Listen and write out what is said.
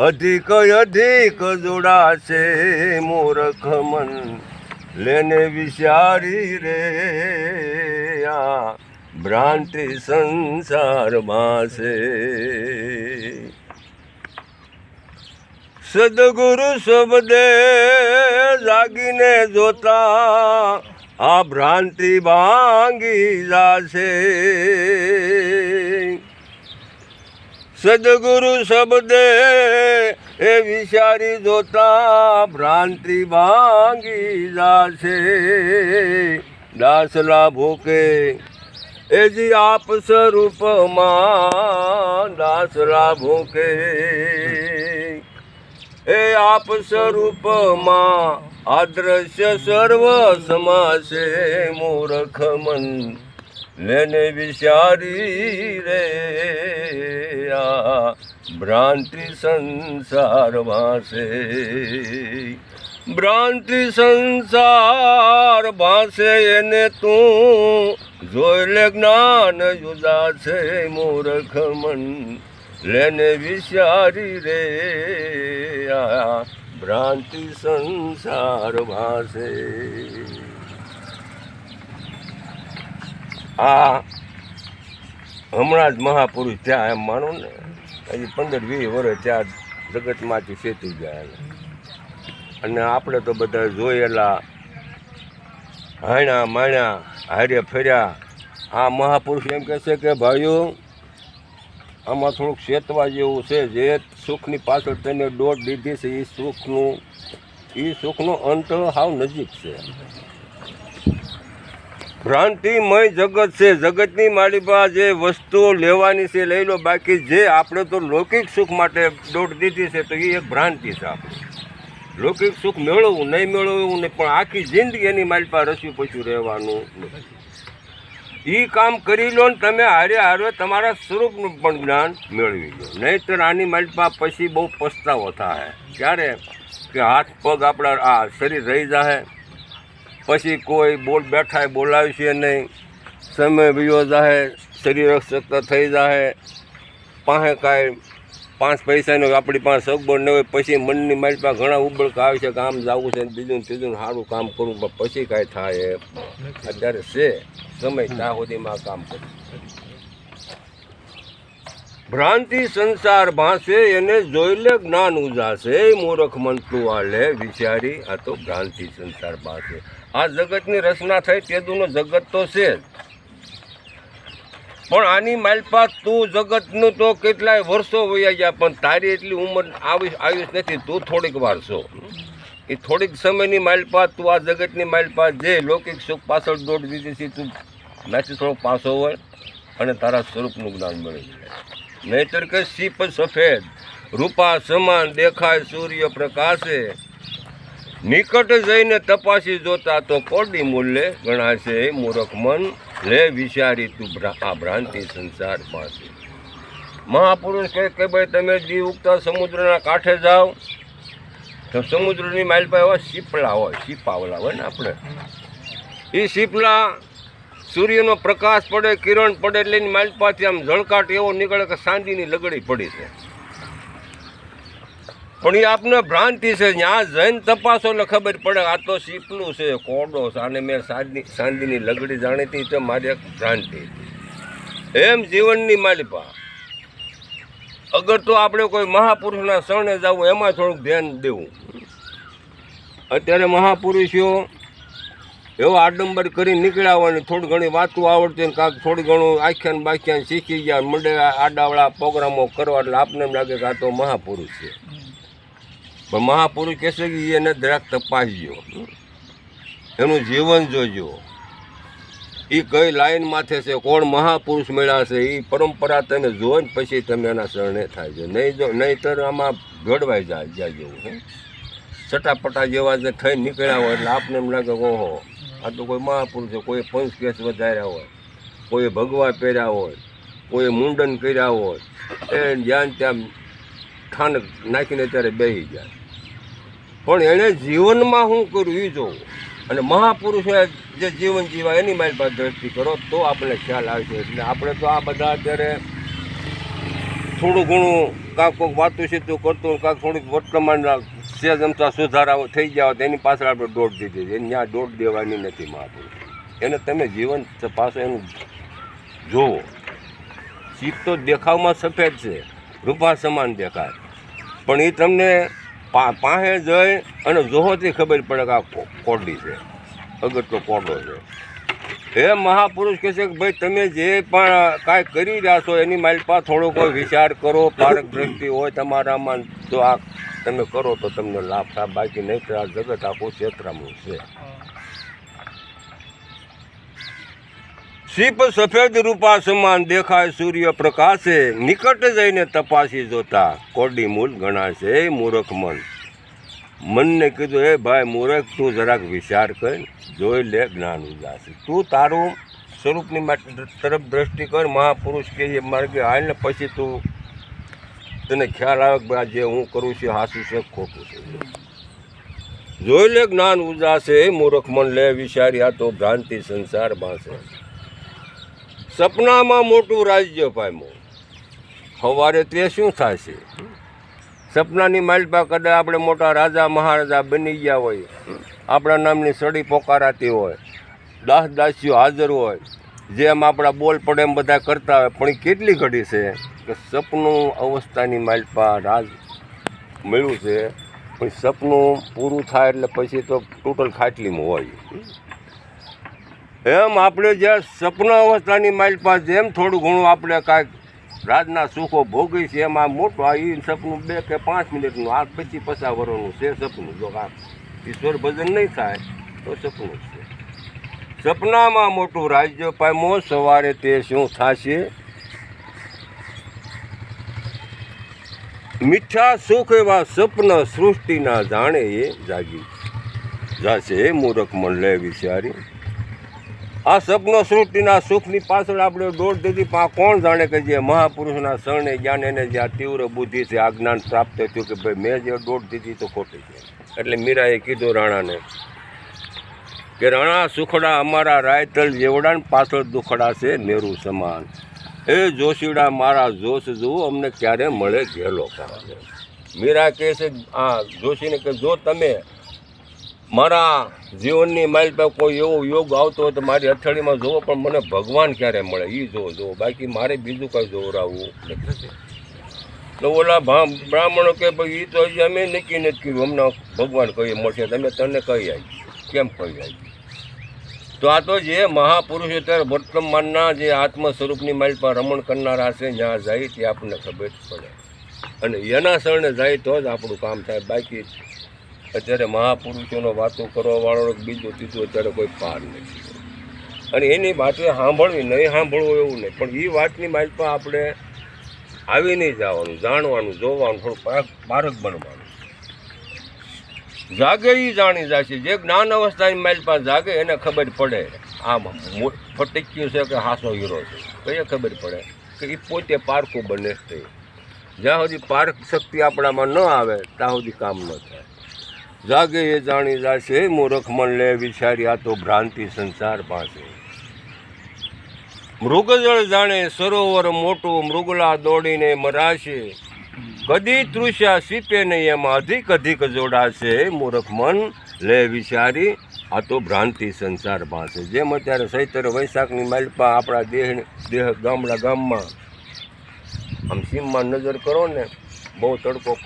અધિક અધિક જોડાશે મૂર્ખ મન. લેને વિચારી રે આ ભ્રાંતિ સંસારમાં છે સદગુરુ શબ્દે જાગીને જોતા આ ભ્રાંતિ ભાંગી જાશે. સદગુરુ શબ્દે એ વિચારી જોતા ભ્રાંતિ ભાંગી જાશે. દાસલા ભોકે, એ જી આપ સ્વરૂપમાં દાસલા ભોકે. એ આપ સ્વરૂપમાં આદ્રશ્ય સર્વ સમાશે, મૂર્ખ મન. લેને વિચારી રે આ ભ્રાંતિ સંસાર ભાસે ભ્રાંતિ સંસાર ભાસે એને તું જોઈ લે જ્ઞાન જુદા છે મૂર્ખ મન લેને વિચારી રે આ ભ્રાંતિ સંસાર ભાસે આ હમણાં જ મહાપુરુષ થયા, એમ માનો ને. હજી પંદર વીસ વર્ષ ત્યાં જગતમાંથી સેતી ગયા અને આપણે તો બધા જોયેલા હાણ્યા માણ્યા હારે ફેર્યા. આ મહાપુરુષ એમ કહે છે કે, ભાઈઓ, આમાં થોડુંક શેતવા જેવું છે, જે સુખની પાછળ તેને દોટ દીધી છે એ સુખનું એ સુખનો અંત હાવ નજીક છે. ભ્રાંતિમય જગત છે. જગતની માળીમાં જે વસ્તુઓ લેવાની છે, લઈ લો. બાકી જે આપણે તો લૌકિક સુખ માટે દોટ દીધી છે, તો એ એક ભ્રાંતિ છે આપણે. લૌકિક સુખ મેળવવું, નહીં મેળવવું નહીં, પણ આખી જિંદગી એની માલિપા રસ્યું પછું રહેવાનું એ કામ કરી લો ને તમે હારે હારે તમારા સ્વરૂપનું પણ જ્ઞાન મેળવી લો. નહીંતર આની માલિપા પછી બહુ પસ્તાવો થાય. ક્યારે? કે હાથ પગ આપણા, આ શરીર રહી જાય પછી કોઈ બોલ બેઠા બોલાવશે નહીં. સમય બીજો જાહે, શરીર અશક્ત થઈ જાહે. પાસે કાંઈ પાંચ પૈસાનો આપણી પાસે સગવડ ન હોય, પછી મનની મારી પાસે ઘણા ઉબળકા આવે છે કે આમ જવું છે બીજું ત્રીજું સારું કામ કરવું પણ પછી કાંઈ થાય અત્યારે છે. સમય ત્યાં સુધીમાં કામ કરવું ભ્રાંતિ સંસાર ભાસે, એને જોઈ લે જ્ઞાન ઉજાશે મૂર્ખ મંતુ આ આલે વિચારી, આ તો ભ્રાંતિ સંસાર ભાસે. આ જગતની રચના થઈ, તેદુનો જગત તો છે જ. પણ આની માલપા તું જગતનું તો કેટલાય વર્ષો વયા ગયા, પણ તારી એટલી ઉંમર આવીશ આયુષ નથી. તું થોડીક વાર છો. એ થોડીક સમયની માલપા તું આ જગતની માલપા જે લૌકિક સુખ પાછળ દોઢ દીધી છે, તું નાથી થોડો પાછો હોય અને તારા સ્વરૂપનું જ્ઞાન મળી જાય નહીતર કે સીપ સફેદ. રૂપા સમાન દેખાય સૂર્ય પ્રકાશે. નિકટ જઈને તપાસી જોતા તો કોડી મૂલ્ય ગણાશે. મૂરખ મન, લે વિચારી તું આ ભ્રાંતિ સંસાર પાસે મહાપુરુષ કહે કે ભાઈ, તમે દી ઉગતા સમુદ્રના કાંઠે જાઓ. તો સમુદ્રની માઇલ પર એવા શીપલા હોય, શીપાવલા હોય ને આપણે. એ શીપલા સૂર્યનો પ્રકાશ પડે, કિરણ પડે એટલે એની માલપાથી આમ ઝળકાટ એવો નીકળે કે સાંજીની લગડી પડી છે. પણ એ આપને ભ્રાંતિ છે ત્યાં જઈને તપાસો એટલે ખબર પડે, આ તો સીપલું છે, કોડો છે, આને મેં સાંજની સાંજીની લગડી જાણીતી તો મારી એક ભ્રાંતિ. એમ જીવનની માલિપા. અગર તો આપણે કોઈ મહાપુરુષના શરણે જવું, એમાં થોડુંક ધ્યાન દેવું. અત્યારે મહાપુરુષો એવો આડંબર કરી નીકળ્યા હોય ને થોડી ઘણી વાતો આવડતી ને કાંક થોડું ઘણું આખ્યાન બાખ્યાન શીખી ગયા મંડે આડાવાળા પ્રોગ્રામો કરવા એટલે આપને એમ લાગે કે આ તો મહાપુરુષ છે. પણ મહાપુરુષ કહેશે કે એને જરાક તપાસજો. એનું જીવન જોજો. એ કઈ લાઈન માથે છે, કોણ મહાપુરુષ મળ્યા છે એ પરંપરા તમે જોઈને પછી તમે એના શરણે થાય છે. નહીં જો, નહીંતર આમાં જોડવાઈ જાય જાય જેવું હે ચટાપટા જેવા જે થઈ નીકળ્યા હોય એટલે આપને એમ લાગે ઓહો આ તો કોઈ મહાપુરુષ કોઈ પંચ કેસ વધાર્યા હોય, કોઈ ભગવા પહેર્યા હોય, કોઈ મુંડન કર્યા હોય એ જ્યાં ત્યાં ઠાનક નાખીને ત્યારે બેસી જાય પણ એણે જીવનમાં શું કર્યું એ જોવું. અને મહાપુરુષોએ જે જીવન જીવા એની મારી પાસે દ્રષ્ટિ કરો, તો આપણે ખ્યાલ આવશે. એટલે આપણે તો આ બધા અત્યારે થોડું ઘણું કાંક કોઈક વાતું સીતું કરતું કાંક થોડીક વર્તમાન સેજ અમતા સુધારાઓ થઈ ગયા તો એની પાછળ આપણે દોડ દીધી છે. ત્યાં દોડ દેવાની નથી મહાપુરુષ એને તમે જીવન પાછું એનું જોવો શીપ તો દેખાવમાં સફેદ છે. રૂપા સમાન દેખાય. પણ એ તમને પાસે જઈ અને જોહોથી ખબર પડે કે આ કોડી છે. અગત્ય કોરડો છે. એ મહાપુરુષ કહે છે કે ભાઈ તમે જે પણ કાંઈ કરી રહ્યા છો એની માલપા થોડો કોઈ વિચાર કરો. પારક દ્રષ્ટિ હોય તમારામાં તો આ તમે કરો તો તમને લાભ થાય. બાકી નહીં તો આ જગત આખું ક્ષેત્રનું છે. શીપ સફેદ રૂપા સમાન દેખાય, સૂર્ય પ્રકાશે, નિકટ જઈને તપાસી જોતા કોડી મૂલ ગણાશે, મૂરખ મન. મનને કીધું, એ ભાઈ મૂરખ, તું જરાક વિચાર કર, જોઈ લે જ્ઞાન ઉદાસી તું તારું સ્વરૂપની તરફ દ્રષ્ટિ કર, મહાપુરુષ કે માર્ગે હાલ ને પછી તું તને ખ્યાલ આવે કે જે હું કરું છું હાસું છે ખોટું છે? જોઈ લે જ્ઞાન ઉદાસે મૂર્ખ મન લે વિચાર્યા તો ભ્રાંતિ સંસાર બાસે સપનામાં મોટું રાજ્ય પામ્યું. સવારે તે શું થશે સપનાની માલપા કદાચ આપણે મોટા રાજા, મહારાજા બની ગયા હોય. આપણા નામની સડી પોકારાતી હોય. દાસ દાસીઓ હાજર હોય. જેમ આપણા બોલ પડે એમ બધા કરતા હોય, પણ એ કેટલી ઘડી છે કે સપનું અવસ્થાની માલપા રાજ મળ્યું છે, પણ સપનું પૂરું થાય એટલે પછી તો ટોટલ ખાટલીમાં હોય. એમ આપણે જે સપન અવસ્થાની માલપા જેમ થોડું ઘણું આપણે કાંઈક રાજના સુખો ભોગવી છે, એમાં મોટું, આ એ સપનું બે કે પાંચ મિનિટનું, આ પછી પચાસ વર્ષનું છે સપનું. જો આ ઈશ્વર ભજન નહીં થાય, તો સપનું છે. સપનામાં મોટું રાજ્ય પામ્યો, સવારે તે શું થશે? મીઠા સુખ એવા સપન સૃષ્ટિના જાણે એ જાગી જાશે મૂરખ મન, લે વિચારી. આ સપન સૃષ્ટિના સુખની પાછળ આપણે દોડ દીધી, પણ કોણ જાણે કે જે મહાપુરુષના શરણે જ્ઞાન એને જે તીવ્ર બુદ્ધિ છે, આ જ્ઞાન પ્રાપ્ત થયું કે ભાઈ મેં જે દોડ દીધી તો ખોટી છે. એટલે મીરાએ કીધું રાણાને કે રાણા સુખડા અમારા રાયતલ જેવડા પાછળ દુખડા છે મેરુ સમાન. એ જોશીડા મારા જોશ જુઓ, અમને ક્યારે મળે ઘેલો કરે મીરા કહે છે, આ જોશીને કે જો તમે મારા જીવનની માઇલ પર કોઈ એવો યોગ આવતો હોય તો મારી અથડીમાં જોવો પણ મને ભગવાન ક્યારે મળે? એ જોવો જોવો બાકી મારે બીજું કંઈ જોવરાવવું નથી. તો ઓલા બ્રાહ્મણો કે ભાઈ એ તો અમે નક્કી નથી કર્યું. હમણાં ભગવાન કહીએ, મળશે. તમે તને કહી આવી કેમ કહી આવી તો આ તો જે મહાપુરુષો અત્યારે વર્તમાનના જે આત્મ સ્વરૂપની માઇલ પર રમણ કરનારા છે, જ્યાં જાય તે આપણને ખબર પડે. અને એના શરણે જાય તો જ આપણું કામ થાય. બાકી અત્યારે મહાપુરુષોનો વાતો કરવા વાળો બીજું ત્રીજું અત્યારે કોઈ પાર નથી. અને એની વાતો સાંભળવી, નહીં સાંભળવું એવું નહીં. પણ એ વાતની માઇલ પર આપણે આવી નહીં જવાનું, જાણવાનું, જોવાનું થોડું પારક પારક બનવાનું. જાગે એ જાણી જશે. જે જ્ઞાન અવસ્થાની માઇલ પાસે જાગે એને ખબર પડે. આમ ફટક્યું છે કે હાસો હીરો છે? કઈ ખબર પડે કે એ પોતે પારકું બને છે. જ્યાં સુધી પારક શક્તિ આપણામાં ન આવે, ત્યાં સુધી કામ ન થાય. જાગે એ જાણી જશે, મૂર્ખ મન લે વિચારી, આ તો ભ્રાંતિ સંસાર પાસે. મૃગજળ જાણે સરોવર મોટું, મૃગલા દોડીને મરાશે. કદી તૃષ્યા સીપે નહીં, એમાં અધિક અધિક જોડાશે, મૂર્ખ મન, લે વિચારી, આ તો ભ્રાંતિ સંસાર પાસે. જેમ અત્યારે સૈતર વૈશાખની માલપા આપણા દેહ દેહ ગામડા ગામમાં, આમ સીમમાં નજર કરો ને, બહુ તડકો